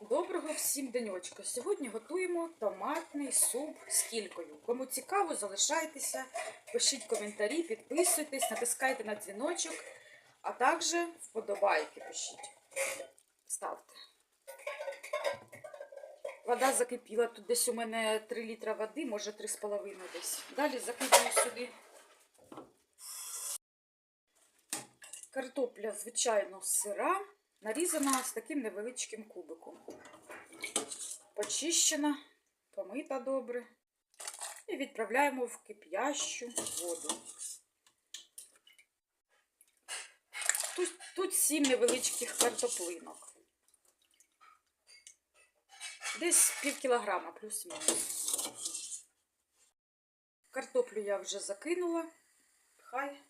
Доброго всім денечка. Сьогодні готуємо томатний суп з кількою. Кому цікаво, залишайтеся, пишіть коментарі, підписуйтесь, натискайте на дзвіночок, а також вподобайки пишіть. Ставте. Вода закипіла. Тут десь у мене 3 літра води, може 3,5 десь. Далі закидаю сюди. Картопля, звичайно, сира, нарізана з таким невеличким кубиком. Почищена, помита добре. І відправляємо в кип'ящу воду. Тут, тут 7 невеличких картоплинок. Десь пів кілограма, плюс-мінус. Картоплю я вже закинула. Хай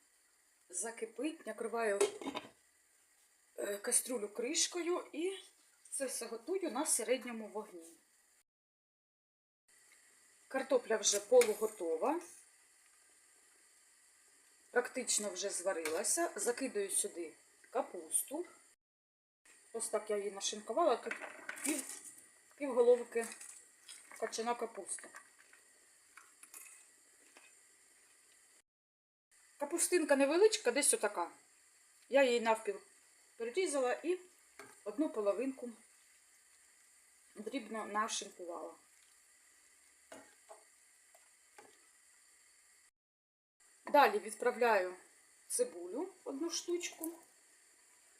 закипить, накриваю кастрюлю кришкою і це все готую на середньому вогні. Картопля вже полуготова. Практично вже зварилася. Закидаю сюди капусту. Ось так я її нашинкувала, тут пів, пів головки качана капусти. Капустинка невеличка, десь отака. Я її навпіл перерізала і одну половинку дрібно нашинкувала. Далі відправляю цибулю одну штучку,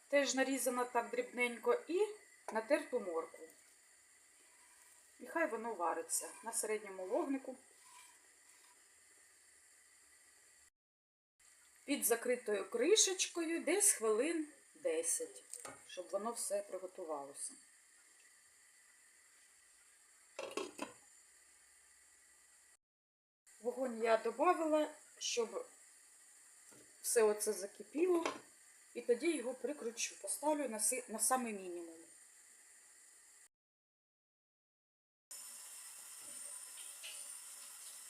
теж нарізана так дрібненько, і натерту моркву. І хай воно вариться на середньому вогнику. під закритою кришечкою десь хвилин 10, щоб воно все приготувалося. Вогонь я додавала, щоб все оце закипіло, і тоді його прикручу, поставлю на, си- на самий мінімум.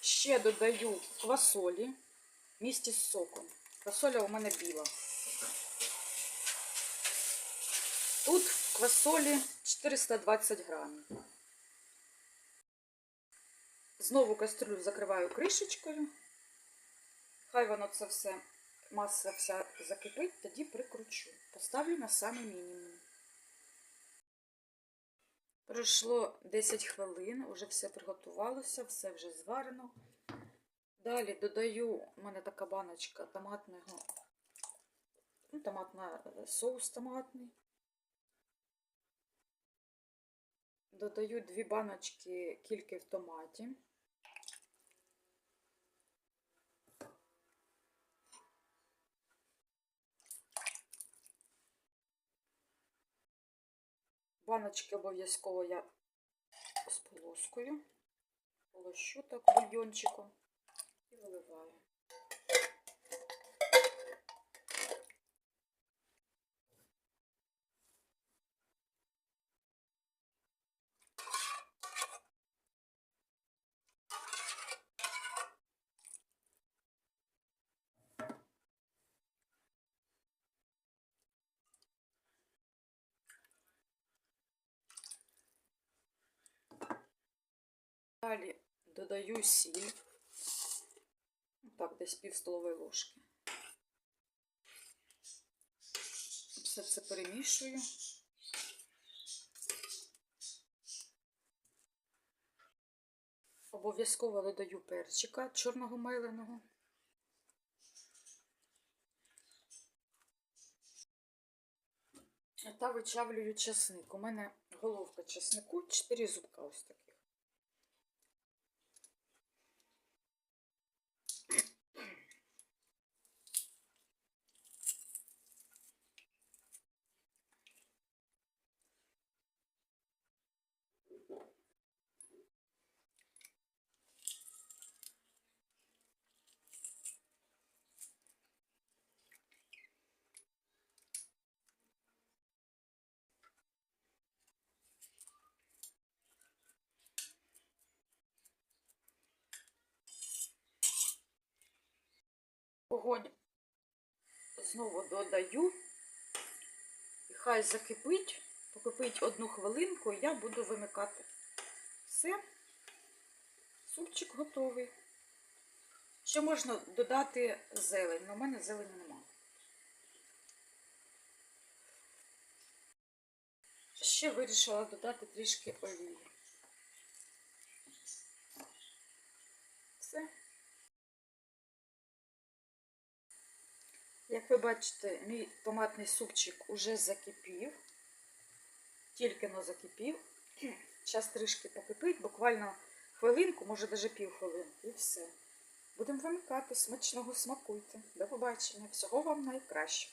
Ще додаю квасолі місті з соком. Квасоля у мене біла. Тут квасолі 420 грамів. Знову кастрюлю закриваю кришечкою. Хай воно це все, маса вся закипить, тоді прикручу. Поставлю на самий мінімум. Пройшло 10 хвилин, вже все приготувалося, все вже зварено. Далі додаю, у мене така баночка томатного, ну, томатна, соус томатний. Додаю дві баночки кільки в томаті. Баночки обов'язково я з полоскою. Полощу так бульйончиком і виливаю. Далі додаю сіль. Так, десь пів столової ложки. Все це перемішую. Обов'язково додаю перчика чорного меленого. Та вичавлюю часник. У мене головка часнику, 4 зубка ось таких. Вогонь знову додаю. І хай закипить, Покипить одну хвилинку і я буду вимикати. Все. Супчик готовий. Ще можна додати зелень, але в мене зелені немає. Ще вирішила додати трішки олії. Все. Як ви бачите, мій томатний супчик уже закипів. Тільки но закипів. Зараз трішки покипить, буквально хвилинку, може навіть півхвилинки, і все. Будемо вимикати. Смачного смакуйте. До побачення. Всього вам найкраще.